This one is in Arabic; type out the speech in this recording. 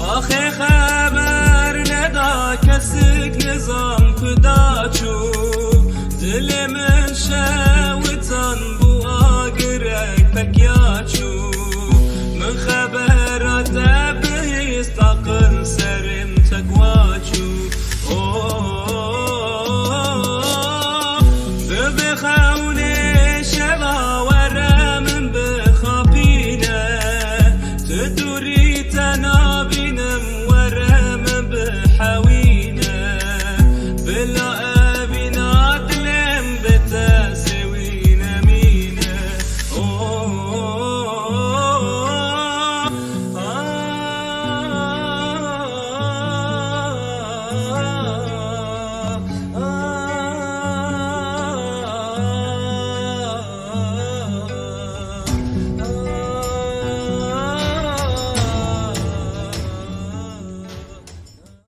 آخه خبر ندا کسی که زم کدا چون خونه شبا ورم بخابينه تدوري تنابينم ورم بحوينه بلا ابينا دلم بتسوين مينه Oh